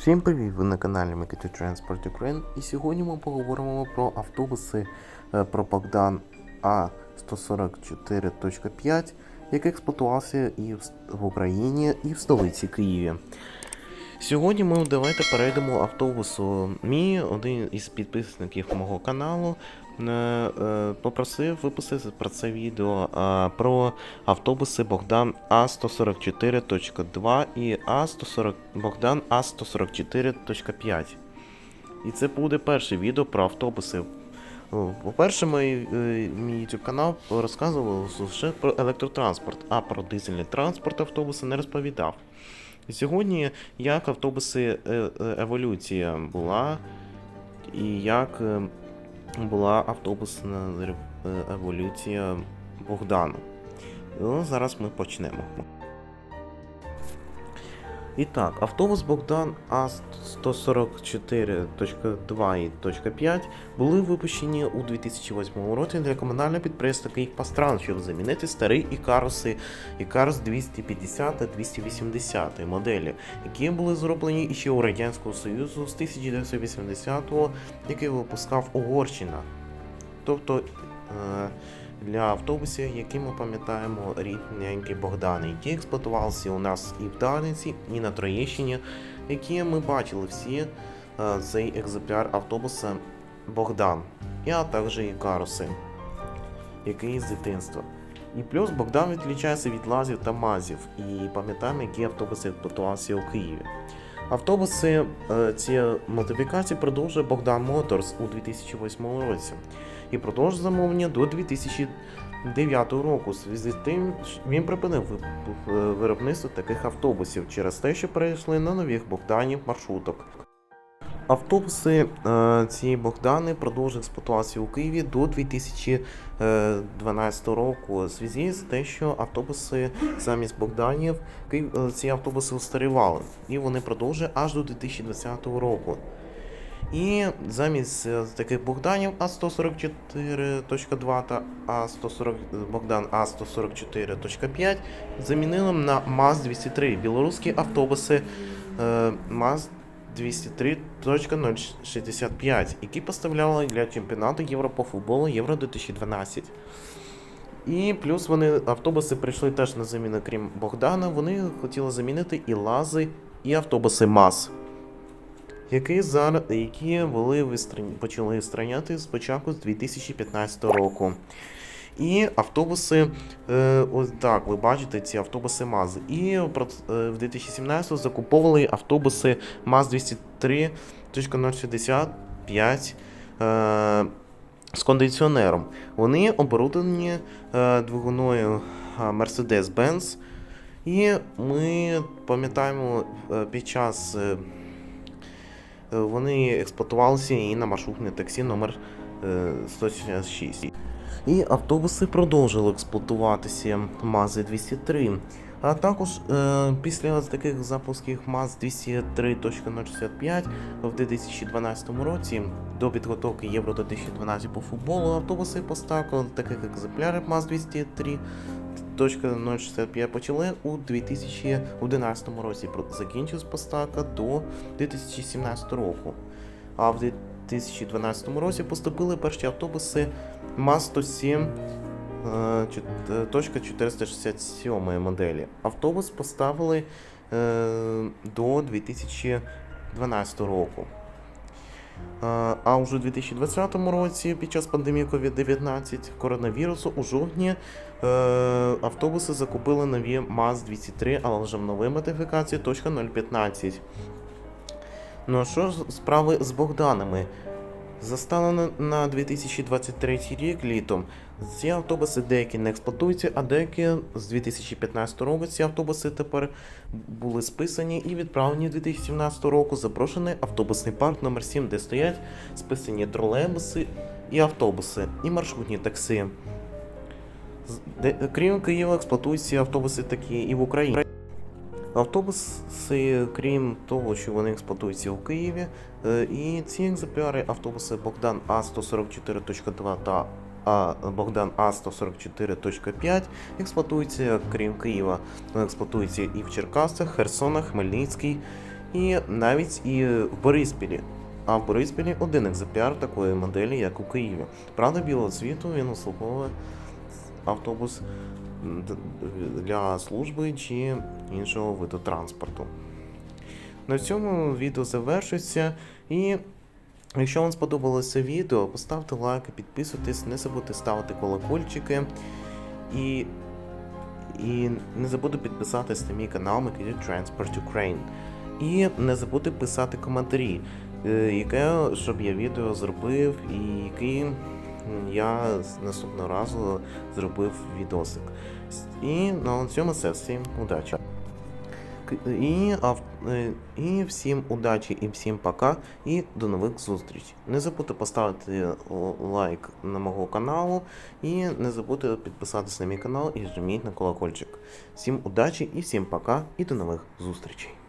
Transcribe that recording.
Всім привіт! Ви на каналі Mekity Transport Ukraine і сьогодні ми поговоримо про автобуси е, про Богдан А144.5, який експлуатувався і в Україні, і в столиці Києві. Сьогодні ми давайте перейдемо автобусу. Мій один із підписників мого каналу е, е, попросив випустити про це відео е, про автобуси Богдан А144.2 і А140 Богдан А144.5. І це буде перше відео про автобуси. По-перше, мій, мій YouTube канал розказував лише про електротранспорт, а про дизельний транспорт автобуси не розповідав. Сьогодні як автобуси е, е, еволюція була, і як е, була автобусна еволюція Богдану. Ну, зараз ми почнемо. І так, автобус Богдан А144.2 і .5 були випущені у 2008 році для комунального підприємства Київпастран, щоб замінити старі ікаруси Ікарус 250 та 280 моделі, які були зроблені ще у Радянського Союзу з 1980-го, який випускав Угорщина. Тобто е, для автобусів, які ми пам'ятаємо рідненькі Богдани, які експлуатувалися у нас і в Дарниці, і на Троєщині, які ми бачили всі е, цей екземпляр автобуса Богдан, а також і Каруси, який з дитинства. І плюс Богдан відлічається від лазів та мазів, і пам'ятаємо, які автобуси експлуатувалися у Києві. Автобуси е, ці модифікації продовжує Богдан Моторс у 2008 році і продовжує замовлення до 2009 року. В зв'язку з тим він припинив виробництво таких автобусів через те, що перейшли на нових Богданів маршруток. Автобуси е, ці Богдани продовжують експлуатацію у Києві до 2012 року. У зв'язку з те, що автобуси замість Богданів е, ці автобуси устарівали, і вони продовжують аж до 2020 року. І замість е, таких Богданів А144.2 та А140 Богдан А144.5 замінили на МАЗ-203 білоруські автобуси е, МАЗ 203.065, які поставляли для чемпіонату Євро по футболу Євро 2012. І плюс вони автобуси прийшли теж на заміну, крім Богдана. Вони хотіли замінити і лази, і автобуси МАЗ які зараз які були вистран- почали спочатку з 2015 року. І автобуси, е, ось так, ви бачите ці автобуси МАЗ. І е, в 2017 закуповували автобуси МАЗ 203.065 е, з кондиціонером. Вони оборудовані двигуною Mercedes-Benz. І ми пам'ятаємо під час. Е, Е, Вони експлуатувалися і на маршрутне таксі номер е, 166. І автобуси продовжили експлуатуватися МАЗи 203. А також е, після таких запусків МАЗ 203.065 в 2012 році до підготовки Євро 2012 по футболу автобуси поставки таких екземплярів МАЗ 203 .065 почали у 2011 році. Проте закінчилась поставка до 2017 року. А в 2012 році поступили перші автобуси МАЗ-107 е, точка 467 моделі. Автобус поставили е, до 2012 року. А уже у 2020 році, під час пандемії COVID-19 коронавірусу, у жовтні е, автобуси закупили нові МАЗ-203, але вже в новій модифікації .015. Ну а що справи з Богданами? Застанено на 2023 рік літом. Ці автобуси деякі не експлуатуються, а деякі з 2015 року ці автобуси тепер були списані і відправлені 2017 року. Запрошений автобусний парк номер 7 де стоять списані тролейбуси і автобуси, і маршрутні таксі. Крім Києва, експлуатуються автобуси такі і в Україні. Автобуси, крім того, що вони експлуатуються у Києві, е, і ці екземпляри автобуси Богдан А144.2 та а Богдан А144.5 експлуатуються крім Києва. Експлуатуються і в Черкасах, Херсонах, Хмельницький і навіть і в Бориспілі. А в Бориспілі один екземпляр такої моделі, як у Києві. Правда, білого цвіту він обслуговує автобус для служби чи іншого виду транспорту. На цьому відео завершується. І якщо вам сподобалося відео, поставте лайк, підписуйтесь, не забудьте ставити колокольчики. І, і не забудьте підписатись на мій канал Mechanic Transport Ukraine. І не забудьте писати коментарі, е, яке щоб я відео зробив, і м, я наступного разу зробив відосик. І на цьому все. Всім удачі. І, е, і всім удачі і всім пока. І до нових зустрічей. Не забудьте поставити лайк на мого каналу. І не забудьте підписатися на мій канал і жміть на колокольчик. Всім удачі і всім пока. І до нових зустрічей.